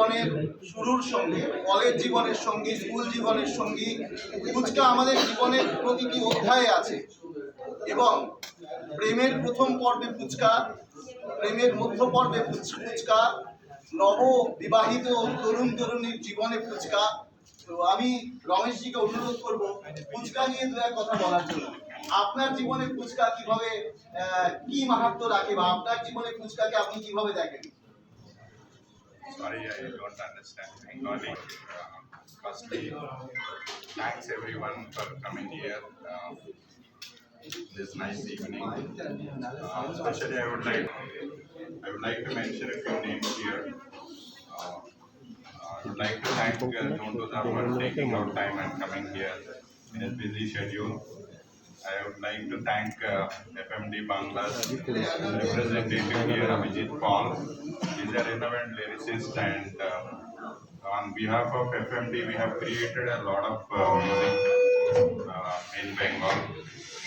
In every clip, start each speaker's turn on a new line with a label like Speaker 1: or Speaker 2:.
Speaker 1: জীবনের শুরুর সঙ্গে, কলেজ জীবনের সঙ্গী, স্কুল জীবনের সঙ্গী, ফুচকা আমাদের জীবনের প্রতিটি অধ্যায়ে আছে। এবং প্রেমের প্রথম পর্বে ফুচকা, প্রেমের মধ্য পর্বে ফুচ- ফুচকা নব বিবাহিত তরুণ তরুণীর জীবনে ফুচকা। তো আমি রমেশজিকে অনুরোধ করব, ফুচকা নিয়ে দু এক কথা বলার জন্য। আপনার জীবনে ফুচকা কীভাবে কি মাহাত্ম রাখে বা আপনার জীবনে ফুচকাকে আপনি কীভাবে দেখেন?
Speaker 2: Sorry, I don't understand Bengali. Uh, Firstly, thanks everyone for coming here. uh, This nice evening. Uh, Especially I would like, I would like to mention a few names here. Uh, I would like to thank uh, for taking out time and coming here in his busy schedule. I would like to thank uh, FMD Bangla's representative here, Abhijit Paul. He's a renowned lyricist and uh, on behalf of FMD, we have created a lot of uh, music uh, in Bengal.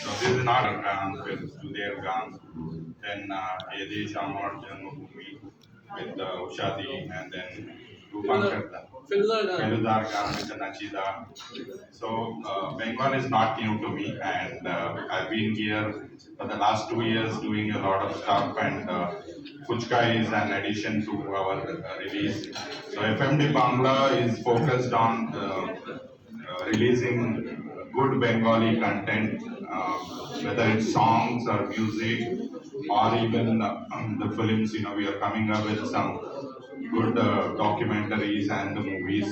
Speaker 2: So this is not a dance with Sudhir Gan. Then uh, Edesh Amar Janmabhoomi with uh, Ushadi and then Rupankar. Gan with Nachida. So uh, Bengal is not new to me, and uh, I've been here for the last two years doing a lot of stuff. And uh, Fuchka is an addition to our uh, release. So FMD Bangla is focused on uh, uh, releasing good Bengali content, uh, whether it's songs or music or even uh, the films. You know, we are coming up with some good uh, documentaries and the movies.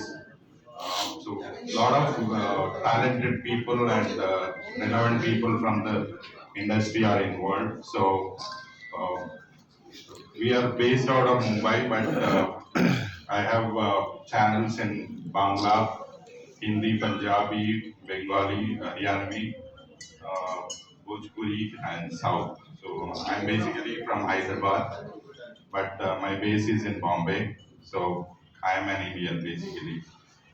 Speaker 2: Uh, so a lot of uh, talented people and uh, relevant people from the industry are involved. So uh, we are based out of Mumbai, but uh, I have uh, channels in Bangla, Hindi, Punjabi, Bengali, Haryanvi, uh, Bhojpuri, and South. So I'm basically from Hyderabad, but uh, my base is in Bombay. So I am an Indian basically.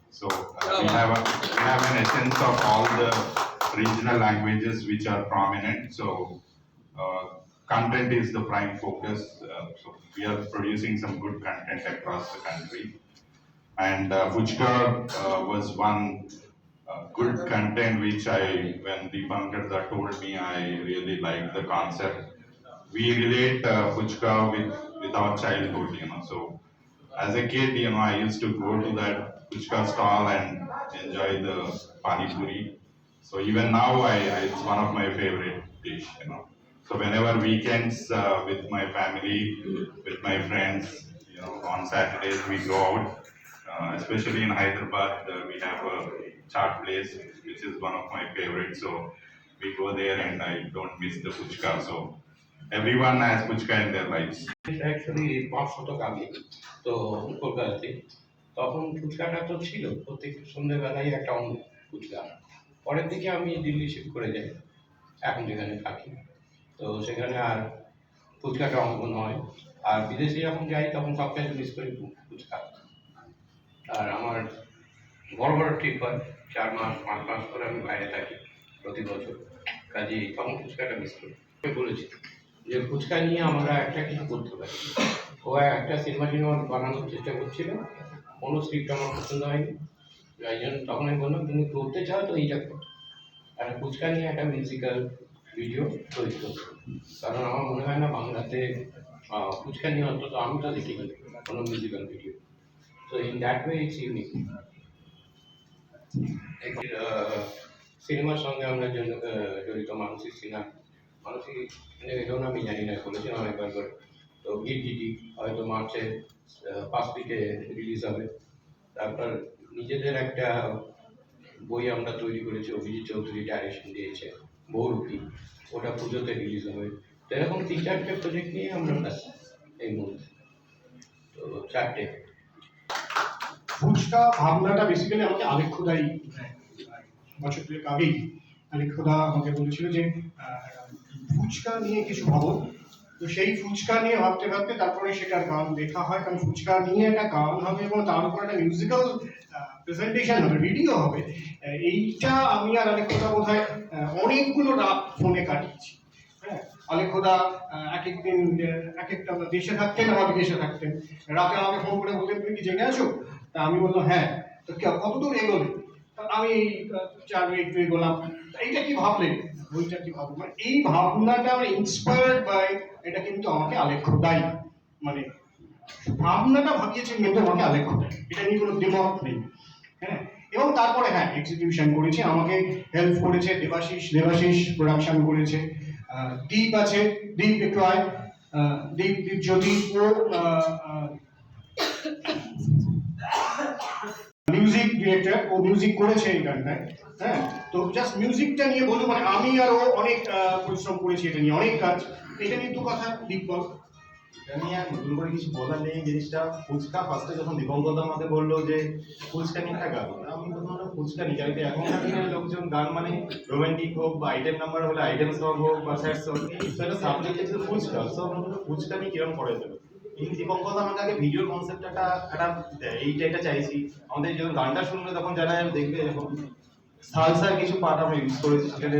Speaker 2: So uh, we have a, we have an essence of all the regional languages which are prominent. So uh, content is the prime focus. Uh, so we are producing some good content across the country. And uh, uh, was one uh, good content which I, when Deepankar told me, I really liked the concept. We relate uh, with, with our childhood, you know. So as a kid, you know, I used to go to that Fuchka stall and enjoy the pani puri. So even now, I, I it's one of my favorite dish, you know. So whenever weekends uh, with my family, with my friends, you know, on Saturdays we go out. Uh, especially in Hyderabad, uh, we have a chaat place which is one of my favorites. So we go there and I don't miss the puchka. So everyone has puchka in their lives.
Speaker 3: Actually পাঁচ শতক আগে তো কলকাতাতে। তখন ফুচকাটা তো ছিল, প্রত্যেক সন্ধ্যেবেলায় একটা অন্য ফুচকা। পরের দিকে আমি দিল্লি শিফট করে যাই, এখন যেখানে থাকি। তো সেখানে আর ফুচকাটা অঙ্ক নয়। আর বিদেশে যখন যাই, তখন সব সবটাই মিস করি ফুচকা। আর আমার বড় বড় ট্রিপ হয়, চার মাস, পাঁচ মাস করে আমি বাইরে থাকি প্রতি বছর। কাজেই তখন ফুচকাটা মিস করি। বলেছি যে ফুচকা নিয়ে আমরা একটা কিছু করতে পারি। ও একটা সিনেমা টিনেমা বানানোর চেষ্টা করছিল। কোনো স্ক্রিপ্ট আমার পছন্দ হয়নি। তাই জন্য তখন আমি বললাম, তুমি করতে চাও তো এইটা করো। আর ফুচকা নিয়ে একটা মিউজিক্যাল ভিডিও তৈরি করতে কারণ আমার মনে হয় না বাংলাতে ফুচকা নিয়ে অন্তত আমি তো দেখিনি কোনো মিউজিক্যাল ভিডিও তো in that way it's unique সিনেমার সঙ্গে আমরা জড়িত মানসিক সিনহা মানসিক এজন আমি জানি না বলেছিলাম একবার করে। তো গিট হয়তো মার্চে ফার্স্ট উইকে রিলিজ হবে। তারপর নিজেদের একটা বই আমরা তৈরি করেছি, অভিজিৎ চৌধুরী ডাইরেকশন দিয়েছে, বহুরূপী। ওটা পুজোতে রিলিজ হবে। তো এরকম তিন চারটে প্রজেক্ট নিয়ে আমরা ব্যস্ত এই মুহূর্তে। তো চারটে।
Speaker 4: ফুচকা ভাবনাটা বেসিক্যালি আমাকে আলেখ খোদাই বছর দুয়েক আগেই আলেখ খোদা আমাকে বলেছিল যে ফুচকা নিয়ে কিছু ভাবো। তো সেই ফুচকা নিয়ে ভাবতে ভাবতে তারপরে সেটার গান লেখা হয়। কারণ ফুচকা নিয়ে একটা গান হবে এবং তার উপর একটা মিউজিক্যাল প্রেজেন্টেশন হবে ভিডিও হবে। এইটা আমি আর আলেখ খোদা বোধ হয় অনেকগুলো রাত ফোনে কাটিয়েছি। হ্যাঁ অনেক খোদা এক একদিন এক একটা দেশে থাকতেন, আমার বিদেশে থাকতেন। রাতে আমাকে ফোন করে বলতেন তুমি কি জেগে আছো? তা আমি বললাম হ্যাঁ। তো কে- কত দূর এগোলে আমি চার একটু এগোলাম এইটা কি ভাবলেন? বইটা কি ভাবলেন মানে এই ভাবনাটা ইন্সপায়ার্ড বাই এটা কিন্তু আমাকে আলেখ খোদাই মানে ভাবনাটা ভাবিয়েছেন কিন্তু আমাকে আলেখ খোদাই এটা নিয়ে কোনো দ্বিমত নেই। হ্যাঁ? এবং তারপরে হ্যাঁ এক্সিকিউশন করেছে, আমাকে হেল্প করেছে, দেবাশিস দেবাশিস প্রোডাকশন করেছে। দীপ আছে, দীপ একটু আয়। দীপ দীপ জ্যোতি ও মিউজিক ডিরেক্টর ও মিউজিক করেছে এই গানটায়। হ্যাঁ তো জাস্ট মিউজিকটা নিয়ে বলব মানে আমি আর ও অনেক পরিশ্রম করেছি এটা নিয়ে, অনেক কাজ। এটা নিয়ে দু কথা দীপ বল
Speaker 5: এটা নিয়ে আর নতুন করে কিছু বলার নেই, জিনিসটা ফুচকা ফার্স্টে যখন দিগঙ্গত আমাকে বলল যে, ফুচকা নিয়ে একটা গান। আমি প্রথমে ফুচকা নিয়ে গাড়িতে এখনকার দিনের লোকজন গান মানে রোমান্টিক হোক বা আইটেম নাম্বার হলে আইটেম সং হোক বা স্যাড সং এটা সাবজেক্ট হচ্ছে ফুচকা। সো আমরা ফুচকা নিয়ে কিরম করে দেবে এই দিগঙ্গত আমাকে আগে ভিডিওর কনসেপ্টটা একটা দেয়। এইটা, এটা চাইছি। আমাদের যখন গানটা শুনবে তখন যারা দেখবে যখন সালসার কিছু পার্ট আমরা ইউজ করেছি সেখানে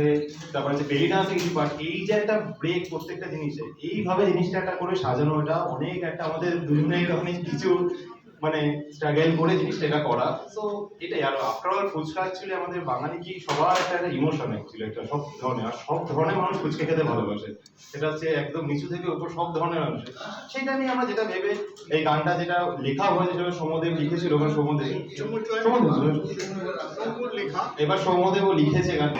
Speaker 5: তারপরে যে বেলি ডান্সে কিছু পার্ট এই যে একটা ব্রেক প্রত্যেকটা জিনিসে, এইভাবে জিনিসটা একটা করে সাজানো, এটা অনেক একটা আমাদের দুজনের কিছু মানে স্ট্রাগল করে জিনিসটা এটা করা। সো এটাই। আর আফটার অল ফুচকা অ্যাকচুয়ালি আমাদের বাঙালি কি সবার একটা একটা ইমোশন অ্যাকচুয়ালি একটা সব ধরনের। আর সব ধরনের মানুষ ফুচকা খেতে ভালোবাসে। সেটা হচ্ছে একদম নিচু থেকে উপর সব ধরনের মানুষ। সেটা নিয়ে আমরা যেটা ভেবে এই গানটা যেটা লেখা হয়েছে সেটা সৌমদেব লিখেছিল ওখানে সৌমদেব
Speaker 4: লেখা
Speaker 5: এবার সৌমদেবও লিখেছে গান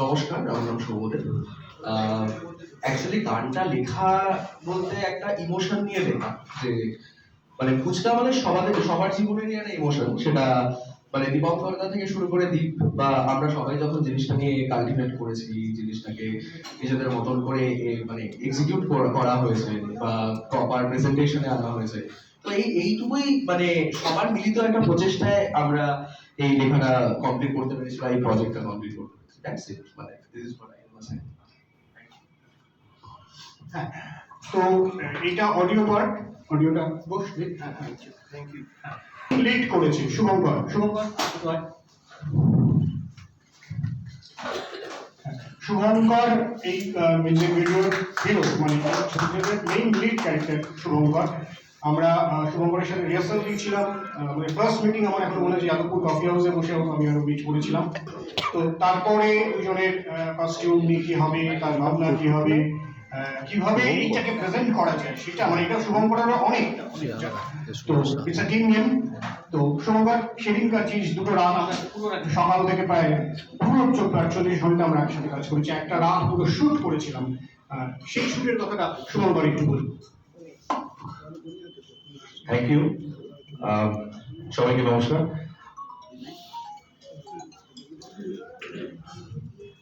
Speaker 6: নমস্কার আমার নাম সৌমদেব অ্যাকচুয়ালি গানটা লেখা বলতে একটা ইমোশন নিয়ে লেখা, যে মানে ফুচকা মানে সবাদের সবার জীবনেরই একটা ইমোশন সেটা মানে দীপঙ্করদা থেকে শুরু করে দীপ বা আমরা সবাই যখন জিনিসটা নিয়ে কাল্টিভেট করেছি, জিনিসটাকে নিজেদের মতন করে মানে এক্সিকিউট করা হয়েছে, বা প্রপার প্রেজেন্টেশনে আনা হয়েছে, তো এই, এইটুকুই মানে সবার মিলিত একটা প্রচেষ্টায় আমরা এই লেখাটা কমপ্লিট করতে পেরেছি, বা এই প্রজেক্টটা কমপ্লিট করতে পেরেছি দ্যাটস ইট মানে দিস ইজ হোয়াট আই
Speaker 4: হ্যাঁ তো এটা অডিও পার্ট অডিওটা বসবে। হ্যাঁ থ্যাংক ইউ লিড করেছে শুভঙ্কর শুভঙ্কর শুভঙ্কর এই মিউজিক ভিডিওর হিরো মানে মেইন লিড ক্যারেক্টার শুভঙ্কর আমরা শুভঙ্করের সাথে রিহার্সাল দিয়েছিলাম মানে ফার্স্ট মিটিং আমার এখন মনে হয় যাদবপুর কফি হাউসে বসে আমি আরও মিট করেছিলাম তো তারপরে দুজনের কস্টিউম নিয়ে কি হবে, তার ভাবনা কি হবে কীভাবে এইটাকে প্রেজেন্ট করা যায় সেটা মানে এটা শুভঙ্করেরও অনেকটা অনেকটা। তো ইটস আ টিম গেম তো শুভঙ্কর সেদিনকার জিনিস দুটো রাত আমরা সকাল থেকে প্রায় পুরো আটচল্লিশ ঘণ্টা আমরা একসাথে কাজ করেছি। একটা রাত পুরো শুট করেছিলাম। সেই শুটের কথাটা শুভঙ্কর একটু বলুন।
Speaker 7: থ্যাংক ইউ সবাইকে নমস্কার।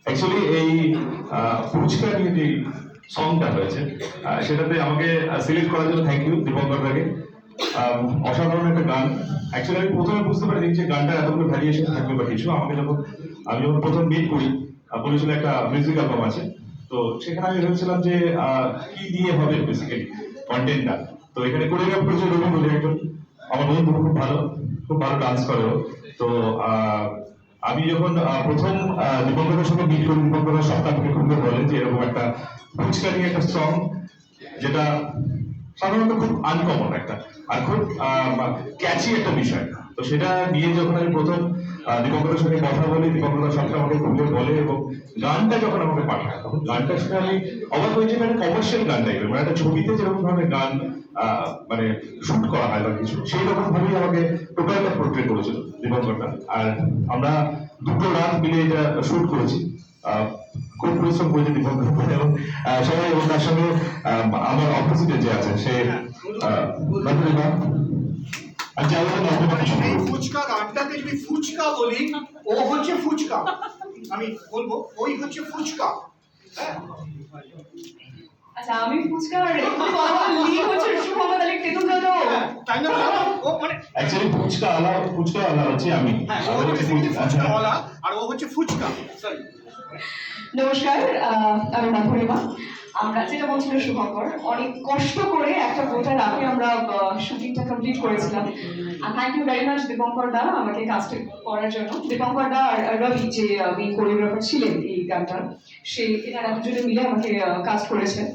Speaker 7: অ্যাকচুয়ালি এই ফুচকা নিয়ে যে সংটা হয়েছে সেটাতে আমাকে সিলেক্ট করার জন্য থ্যাংক ইউ দীপঙ্কর দাকে আম, অসাধারণ একটা গান। অ্যাকচুয়ালি আমি প্রথমে বুঝতে পারিনি যে গানটা এতগুলো ভ্যারিয়েশন থাকবে বা কিছু আমাকে যখন আমি যখন প্রথম মিট করি বলেছিল একটা মিউজিক অ্যালবাম আছে। তো সেখানে আমি ভেবেছিলাম যে কি দিয়ে হবে বেসিক্যালি কন্টেন্টটা তো এখানে কোরিওগ্রাফ করেছে রবি বলে একজন। আমার বন্ধু খুব ভালো খুব ভালো ডান্স করে। তো আমি যখন প্রথম দীপঙ্করের সঙ্গে মিট করি দীপঙ্করের সপ্তাহ খুব এরকম একটা ফুচকা নিয়ে একটা সং যেটা সাধারণত খুব আনকমন একটা আর খুব ক্যাচি একটা বিষয়। তো সেটা নিয়ে যখন আমি প্রথম আহ, দীপঙ্করের সঙ্গে কথা বলি দীপঙ্কর সবটা আমাকে খুলে বলে এবং গানটা যখন আমাকে পাঠায় তখন গানটা শুনে আমি অবাক হয়েছি মানে কমার্শিয়াল গান টাইপের মানে একটা ছবিতে যেরকম ধরনের গান মানে শুট করা হয় বা কিছু সেই রকম ভাবেই আমাকে টোটালটা পোর্ট্রেট করেছিল দীপঙ্করটা আর আমরা দুটো রাত মিলে এটা শুট করেছি। খুব পরিশ্রম করেছে দীপঙ্কর এবং আহ, সবাই এবং তার সঙ্গে আমার অপোজিটে যে আছে সে বাদুরিমা। আচ্ছা
Speaker 4: যদি ফুচকা বলি ও হচ্ছে ফুচকা। আমি বলব ওই হচ্ছে ফুচকা। হ্যাঁ?
Speaker 8: আচ্ছা আমি ফুচকা তেতুল দাদা
Speaker 4: হ্যাঁ, তাই না? ও মানে
Speaker 7: অ্যাকচুয়ালি ফুচকা আলা ফুচকা আলা হচ্ছে আমি।
Speaker 4: হ্যাঁ ও হচ্ছে
Speaker 7: হচ্ছে
Speaker 4: ফুচকা ওয়ালা আর ও হচ্ছে ফুচকা। সরি
Speaker 8: নমস্কার আমি মাধুরিমা। আমরা যেটা বলছিল শুভঙ্কর, অনেক কষ্ট করে একটা গোটা রাতে আমরা শুটিংটা কমপ্লিট করেছিলাম। আর thank you very much Dipankar da, আমাকে কাজটা করার জন্য। দীপঙ্কর দা আর রবি যে মেন কোরিওগ্রাফার ছিলেন এই গানটা, সে, এনারা দুজনে মিলে আমাকে কাজ করেছেন।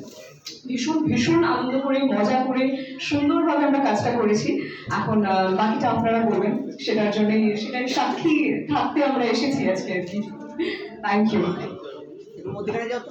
Speaker 8: ভীষণ ভীষণ আনন্দ করে, মজা করে, সুন্দরভাবে আমরা কাজটা করেছি। এখন বাকিটা আপনারা করবেন সেটার জন্য সেটার সাক্ষী থাকতে আমরা এসেছি আজকে আর কি। থ্যাংক ইউ
Speaker 9: মধ্যখানে যাও